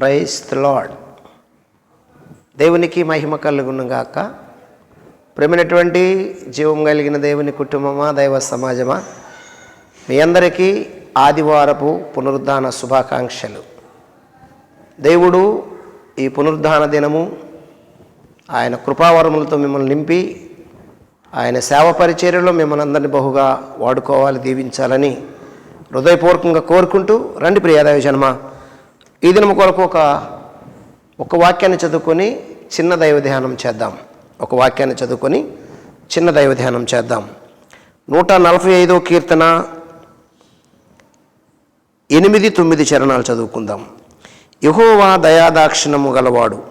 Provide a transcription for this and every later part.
Price the lord దేవునికి మహిమ కలుగునుగాక ప్రేమైనటువంటి జీవం కలిగిన దేవుని కుటుంబమా దైవ సమాజమా మీ అందరికీ ఆదివారపు పునరుద్ధాన శుభాకాంక్షలు. దేవుడు ఈ పునరుద్ధాన దినము ఆయన కృపావరములతో మిమ్మల్ని నింపి ఆయన సేవ పరిచర్యలో మిమ్మల్ని అందరినీ బహుగా వాడుకోవాలి దీవించాలని హృదయపూర్వకంగా కోరుకుంటూ రండి ప్రియాదయ జన్మ. ఈ దినం కొరకు ఒక ఒక వాక్యాన్ని చదువుకొని చిన్న దైవ ధ్యానం చేద్దాం. ఒక వాక్యాన్ని చదువుకొని చిన్న దైవ ధ్యానం చేద్దాం. నూట నలభై ఐదో కీర్తన ఎనిమిది తొమ్మిది చరణాలు చదువుకుందాం. యహోవా దయాదాక్షిణము గలవాడు.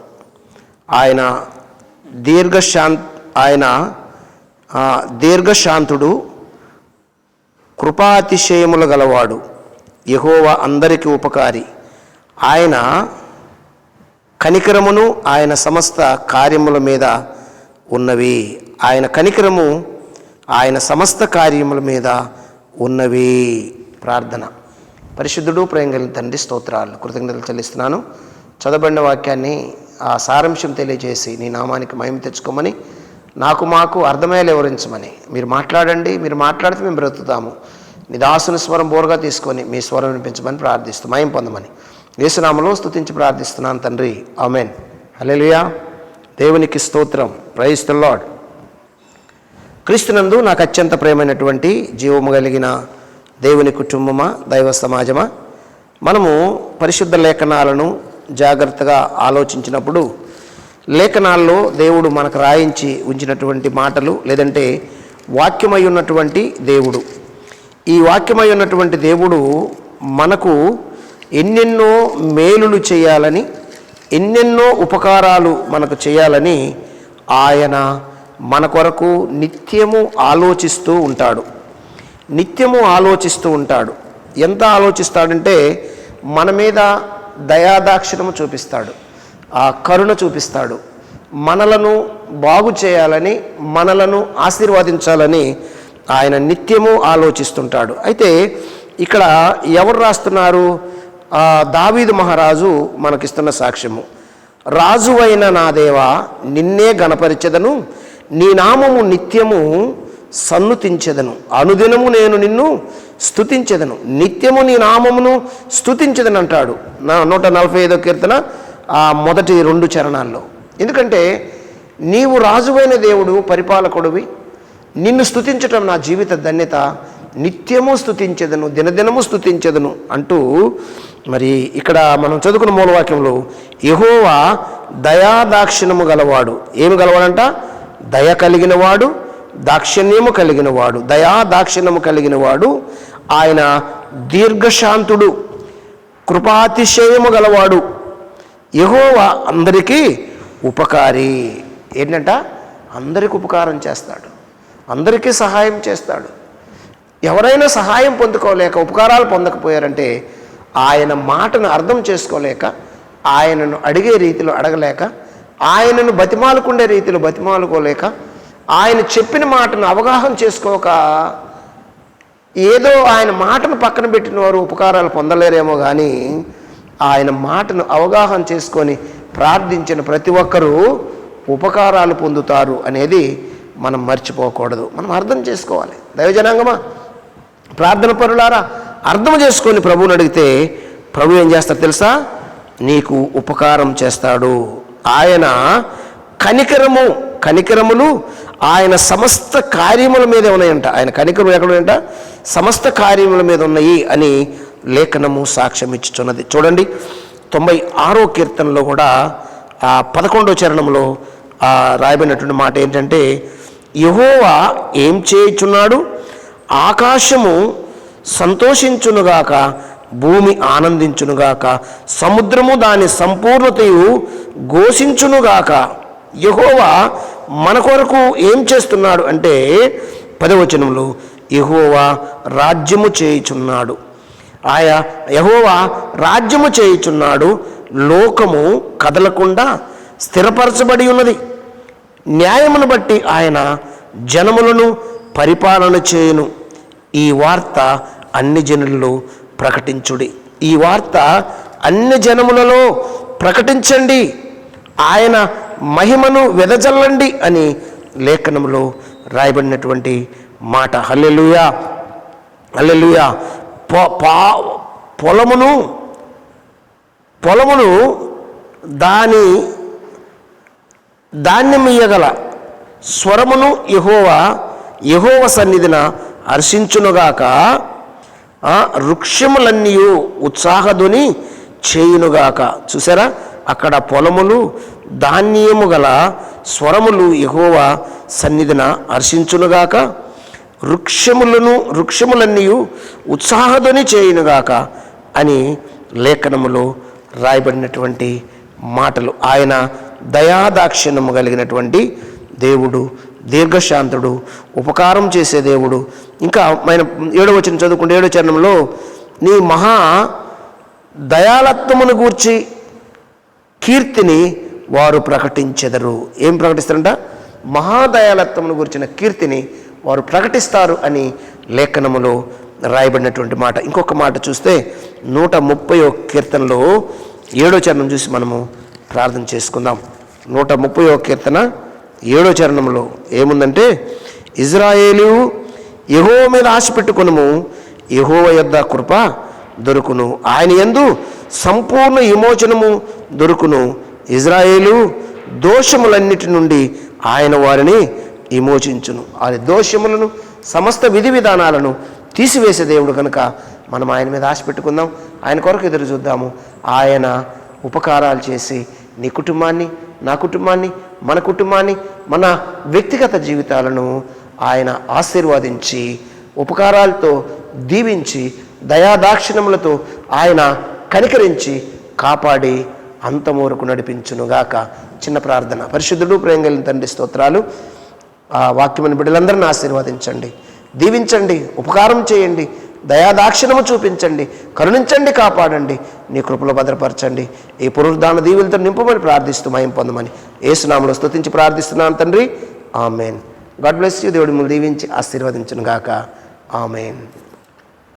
ఆయన దీర్ఘశాంత్ ఆయన దీర్ఘశాంతుడు కృపాతిశయములు గలవాడు. యహోవా అందరికీ ఉపకారి. ఆయన కనికరమును ఆయన సమస్త కార్యముల మీద ఉన్నవి. ఆయన కనికరము ఆయన సమస్త కార్యముల మీద ఉన్నవి. ప్రార్థన. పరిశుద్ధుడు ప్రేమ తండ్రి స్తోత్రాలు. కృతజ్ఞతలు చెల్లిస్తున్నాను. చదవబడిన వాక్యాన్ని ఆ సారాంశం తెలియజేసి నీ నామానికి మహిమ తెచ్చుకోమని నాకు మాకు అర్థమయ్యేలా వివరించమని. మీరు మాట్లాడండి మీరు మాట్లాడితే మేము బ్రతుకుతాము. నీ దాసుని స్వరం బోరుగా తీసుకొని మీ స్వరం వినిపించమని ప్రార్థిస్తూ మయం పొందమని. యేసునామలో స్థుతించి ప్రార్థిస్తున్నాను తండ్రి. ఆమెన్. హల్లెలూయా. దేవునికి స్తోత్రం. ప్రైజ్ ద లాడ్ క్రీస్తునందు నాకు అత్యంత ప్రేమైనటువంటి జీవము కలిగిన దేవుని కుటుంబమా దైవ సమాజమా మనము పరిశుద్ధ లేఖనాలను జాగ్రత్తగా ఆలోచించినప్పుడు లేఖనాల్లో దేవుడు మనకు రాయించి ఉంచినటువంటి మాటలు లేదంటే వాక్యమై ఉన్నటువంటి దేవుడు. ఈ వాక్యమై ఉన్నటువంటి దేవుడు మనకు ఎన్నెన్నో మేలులు చేయాలని ఎన్నెన్నో ఉపకారాలు మనకు చేయాలని ఆయన మన కొరకు నిత్యము ఆలోచిస్తూ ఉంటాడు. నిత్యము ఆలోచిస్తూ ఉంటాడు. ఎంత ఆలోచిస్తాడంటే మన మీద దయాదాక్షిణము చూపిస్తాడు. ఆ కరుణ చూపిస్తాడు. మనలను బాగు చేయాలని మనలను ఆశీర్వదించాలని ఆయన నిత్యము ఆలోచిస్తుంటాడు. అయితే ఇక్కడ ఎవరు రాస్తున్నారు? దావీదు మహారాజు మనకిస్తున్న సాక్ష్యము. రాజువైన నా దేవా నిన్నే గణపరిచెదను నీ నామము నిత్యము సన్నుతించెదను. అనుదినము నేను నిన్ను స్థుతించెదను నిత్యము నీ నామమును స్తుతించెదను అంటాడు నా నూట నలభై ఐదో కీర్తన ఆ మొదటి రెండు చరణాల్లో. ఎందుకంటే నీవు రాజువైన దేవుడు పరిపాలకుడివి. నిన్ను స్థుతించటం నా జీవిత ధన్యత. నిత్యము స్థుతించెదను దినదినము స్తుతించెదను అంటూ మరి ఇక్కడ మనం చదువుకున్న మూలవాక్యంలో యహోవా దయాదాక్షిణ్యము గలవాడు. ఏమి గలవాడంట? దయ కలిగినవాడు దాక్షిణ్యము కలిగినవాడు. దయాదాక్షిణ్యము దయా దాక్షిణ్యము ఆయన దీర్ఘశాంతుడు కృపాతిశయము గలవాడు. యహోవా అందరికీ ఉపకారి. ఏంటంట? అందరికి ఉపకారం చేస్తాడు. అందరికీ సహాయం చేస్తాడు. ఎవరైనా సహాయం పొందుకోలేక ఉపకారాలు పొందకపోయారంటే ఆయన మాటను అర్థం చేసుకోలేక ఆయనను అడిగే రీతిలో అడగలేక ఆయనను బతిమాలుకుండే రీతిలో బతిమాలుకోలేక ఆయన చెప్పిన మాటను అవగాహన చేసుకోక ఏదో ఆయన మాటను పక్కన పెట్టిన వారు ఉపకారాలు పొందలేరేమో కానీ ఆయన మాటను అవగాహన చేసుకొని ప్రార్థించిన ప్రతి ఒక్కరూ ఉపకారాలు పొందుతారు అనేది మనం మర్చిపోకూడదు. మనం అర్థం చేసుకోవాలి. దైవజనాంగమా? ప్రార్థన పరులారా అర్థం చేసుకొని ప్రభువుని అడిగితే ప్రభు ఏం చేస్తాడు తెలుసా? నీకు ఉపకారం చేస్తాడు. ఆయన కనికరము కనికరములు ఆయన సమస్త కార్యముల మీద ఉన్నాయంట. ఆయన కనికరం ఎక్కడ ఉన్నాయంట? సమస్త కార్యముల మీద ఉన్నాయి అని లేఖనము సాక్ష్యం ఇచ్చుచున్నది. చూడండి తొంభై ఆరో కీర్తనలో కూడా ఆ పదకొండో చరణంలో రాయబడినటువంటి మాట ఏంటంటే యహోవా ఏం చేయుచున్నాడు? ఆకాశము సంతోషించునుగాక భూమి ఆనందించునుగాక సముద్రము దాని సంపూర్ణతయు ఘోషించునుగాక. యహోవా మన కొరకు ఏం చేస్తున్నాడు అంటే పదవచనంలో యహోవా రాజ్యము చేయుచున్నాడు. ఆయా యహోవా రాజ్యము చేయుచున్నాడు లోకము కదలకుండా స్థిరపరచబడి ఉన్నది. న్యాయమును బట్టి ఆయన జనములను పరిపాలన చేయును. ఈ వార్త అన్ని జనులలో ప్రకటించుడి. ఈ వార్త అన్ని జనములలో ప్రకటించండి. ఆయన మహిమను వెదజల్లండి అని లేఖనంలో రాయబడినటువంటి మాట. హల్లెలుయా! హల్లెలుయా! పా పొలమును పొలమును దాని ధాన్యమియ్యగల స్వరమును యహోవ యహోవ సన్నిధిన హర్షించునుగాక ఆ, వృక్షములన్నీ ఉత్సాహధ్వని చేయునుగాక. చూసారా అక్కడ పొలములు ధాన్యము గల స్వరములు ఎగువ సన్నిధిన హర్షించునుగాక. వృక్షములను వృక్షములన్నీ ఉత్సాహధ్వని చేయునుగాక అని లేఖనములో రాయబడినటువంటి మాటలు. ఆయన దయాదాక్షిణ్యము కలిగినటువంటి దేవుడు దీర్ఘశాంతుడు ఉపకారం చేసే దేవుడు. ఇంకా ఆయన ఏడవ వచ్చిన చదువుకుంటే ఏడవ చరణంలో నీ మహా దయాలత్వమును గూర్చి కీర్తిని వారు ప్రకటించెదరు. ఏం ప్రకటిస్తారంట? మహాదయాలత్వమును గురించిన కీర్తిని వారు ప్రకటిస్తారు అని లేఖనములో రాయబడినటువంటి మాట. ఇంకొక మాట చూస్తే నూట ముప్పై కీర్తనలో ఏడో చరణం చూసి మనము ప్రార్థన చేసుకుందాం. నూట ముప్పై కీర్తన ఏడో చరణంలో ఏముందంటే ఇజ్రాయేలు యహో మీద ఆశ పెట్టుకునము యహోవ యొద్ద కృప దొరుకును. ఆయన యందు సంపూర్ణ విమోచనము దొరుకును. ఇజ్రాయేలు దోషములన్నిటి నుండి ఆయన వారిని విమోచించును. వారి దోషములను సమస్త విధి విధానాలను తీసివేసే దేవుడు కనుక మనం ఆయన మీద ఆశ పెట్టుకుందాం. ఆయన కొరకు ఎదురు చూద్దాము. ఆయన ఉపకారాలు చేసి నీ కుటుంబాన్ని నా కుటుంబాన్ని మన కుటుంబాన్ని మన వ్యక్తిగత జీవితాలను ఆయన ఆశీర్వదించి ఉపకారాలతో దీవించి దయాదాక్షిణములతో ఆయన కనికరించి కాపాడి అంతమూరకు నడిపించునుగాక. చిన్న ప్రార్థన. పరిశుద్ధుడు ప్రేమ తండ్రి స్తోత్రాలు. ఆ వాక్యమని బిడ్డలందరిని ఆశీర్వదించండి. దీవించండి. ఉపకారం చేయండి. దయాదాక్షిణము చూపించండి కరుణించండి కాపాడండి. నీ కృపలో భద్రపరచండి. ఈ పునరుద్ధాన దీవులతో నింపమని ప్రార్థిస్తూ మయం పొందమని ఏసునామలో స్తుతించి ప్రార్థిస్తున్నాను తండ్రి. ఆమెన్. God bless you. దేవుడి దీవించి ఆశీర్వదించును గాక ఆమెన్.